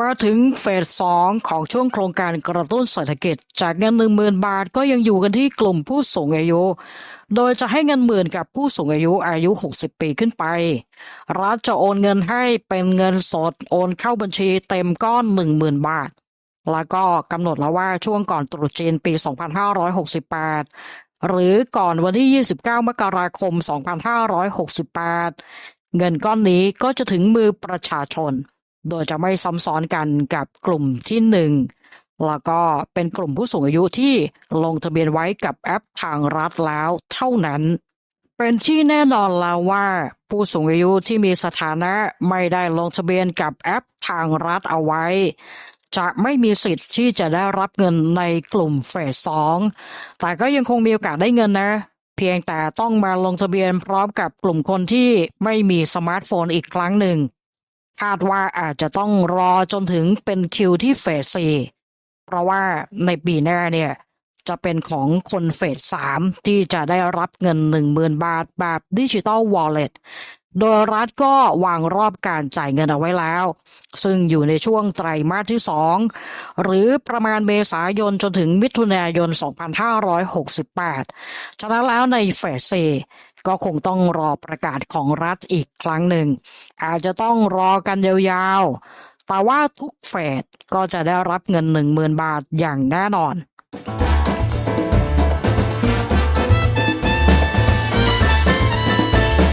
มาถึงเฟสสองของช่วงโครงการกระตุ้นเศรษฐกิจ จากเงินหนึ่งหมื่นบาทก็ยังอยู่กันที่กลุ่มผู้สูงอายุ โดยจะให้เงินหมื่นกับผู้สูงอายุอายุ 60 ปีขึ้นไป รัฐจะโอนเงินให้เป็นเงินสดโอนเข้าบัญชีเต็มก้อน 10,000 บาท แล้วก็กำหนดแล้วว่าช่วงก่อนตรุษจีนปี 2568 หรือก่อนวันที่ 29 มกราคม 2568 เงินก้อนนี้ก็จะถึงมือประชาชน โดยจะไม่ซ้ำซ้อนกันกับกลุ่มที่หนึ่งแล้วก็เป็นกลุ่มผู้สูงอายุที่ลงทะเบียนไว้กับแอปทางรัฐแล้วเท่านั้น เป็นที่แน่นอนแล้วว่า ผู้สูงอายุที่มีสถานะไม่ได้ลงทะเบียนกับแอปทางรัฐเอาไว้ จะไม่มีสิทธิ์ที่จะได้รับเงินในกลุ่มเฟสสองแต่ก็ยังคงมีโอกาสได้เงินนะเพียงแต่ต้องมาลงทะเบียนพร้อมกับกลุ่มคนที่ไม่มีสมาร์ทโฟนอีกครั้งหนึ่ง คาดว่าอาจจะต้องรอจนถึงเป็นคิวที่เฟสสี่เพราะว่าในปีหน้าเนี่ยจะเป็นของคนเฟสสามที่จะได้รับเงิน 10,000 บาทแบบดิจิตอลวอลเล็ตโดยรัฐก็วางรอบการจ่ายเงินเอาไว้แล้ว ซึ่งอยู่ในช่วงไตรมาสที่ 2 หรือประมาณเมษายนจนถึงมิถุนายน 2568 ฉะนั้นแล้วในเฟสซ ก็คงต้องรอประกาศของรัฐอีกครั้งหนึ่ง อาจจะต้องรอกันยาวๆ แต่ว่าทุกเฟสก็จะได้รับเงิน 10,000 บาทอย่างแน่นอน